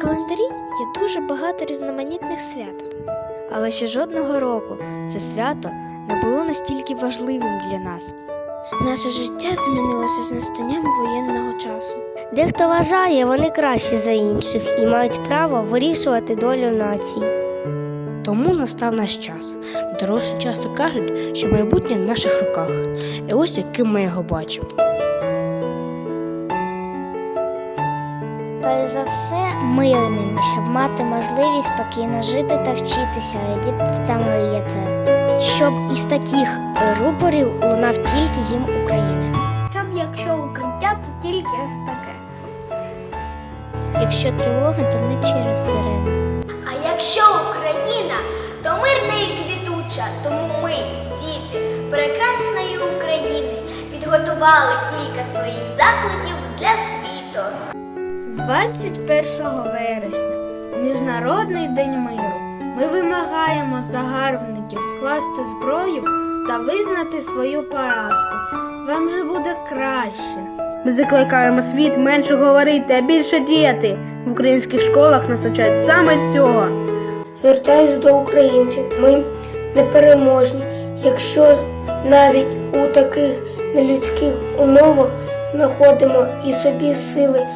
календарі є дуже багато різноманітних свят. Але ще жодного року це свято не було настільки важливим для нас. Наше життя змінилося з настанням воєнного часу. Дехто вважає, вони кращі за інших і мають право вирішувати долю націй. Тому настав наш час. Дорослі часто кажуть, що майбутнє в наших руках. І ось яким ми його бачимо. Перш за все, мирними, щоб мати можливість спокійно жити та вчитися, радіти та мріяти. Щоб із таких рупорів лунав тільки гімн України. Щоб якщо укриття, то тільки ось таке. Якщо тривога, то не через сирену. А якщо Україна, то мирна і квітуча, тому ми, діти прекрасної України, підготували кілька своїх закликів для світу. 21 вересня, Міжнародний день миру. Ми вимагаємо загарбників скласти зброю та визнати свою поразку. Вам же буде краще. Ми закликаємо світ менше говорити, а більше діяти. В українських школах нас навчають саме цього. Звертаюсь до українців. Ми непереможні, якщо навіть у таких нелюдських умовах знаходимо і собі сили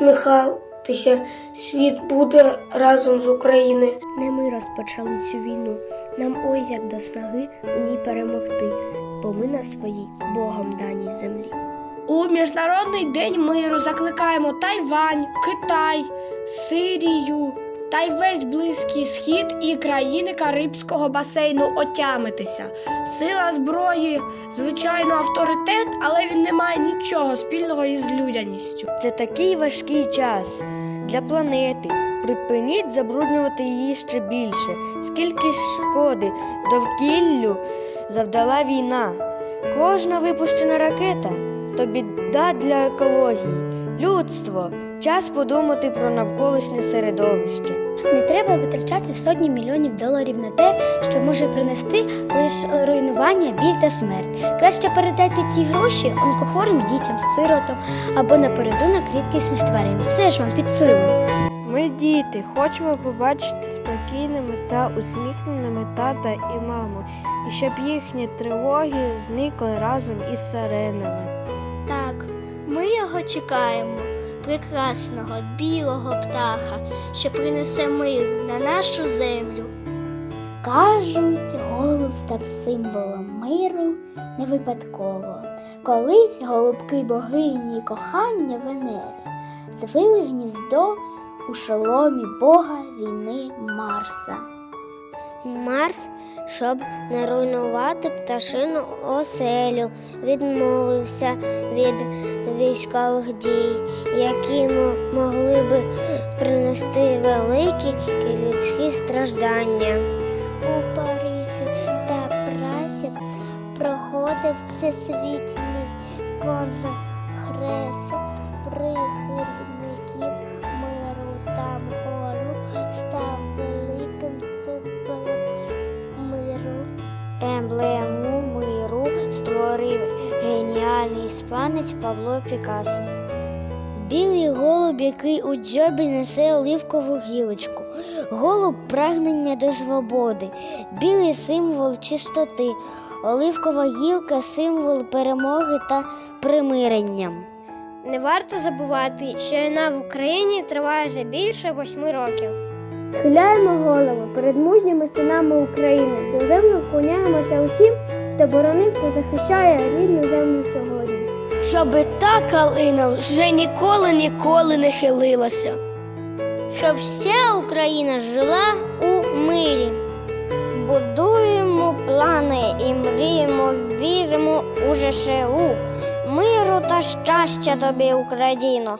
усміхатися. Світ буде разом з Україною. Не ми розпочали цю війну. Нам ой як до снаги у ній перемогти, бо ми на своїй Богом даній землі. У Міжнародний день миру закликаємо Тайвань, Китай, Сирію та й весь Близький Схід і країни Карибського басейну отямитися. Сила зброї, звичайно, авторитет, але він не має нічого спільного із людяністю. Це такий важкий час для планети. Припиніть забруднювати її ще більше. Скільки шкоди довкіллю завдала війна. Кожна випущена ракета то біда для екології. Людство, час подумати про навколишнє середовище. Не треба витрачати сотні мільйонів доларів на те, що може принести лише руйнування, біль та смерть. Краще передайте ці гроші онкохворим дітям, сиротам або на рідкісних тварин. Це ж вам під силу. Ми діти, хочемо побачити спокійними та усміхненими тата і маму, і щоб їхні тривоги зникли разом із сиренами. Так, ми його чекаємо, прекрасного білого птаха, що принесе мир на нашу землю. Кажуть, голуб став символом миру не випадково. Колись голубки богині кохання Венери звили гніздо у шоломі Бога війни Марса. Марс, щоб не руйнувати пташину оселю, відмовився від військових дій, які могли би принести великі людські страждання. У Парижі та Прасі проходив всесвітній конгрес прихильників іспанець Пабло Пікассо. Білий голуб, який у дзьобі несе оливкову гілочку, голуб прагнення до свободи, білий символ чистоти, оливкова гілка символ перемоги та примирення. Не варто забувати, що війна в Україні триває вже більше восьми років. Схиляємо голову перед мужніми синами України. Доземно вклоняємося усім, хто боронив та захищає рідну землю сьогодні. Щоби та калина вже ніколи ніколи не хилилася. щоб вся Україна жила у мирі. Будуємо плани і мріємо, віримо у ЖШУ. Миру та щастя тобі, Україно!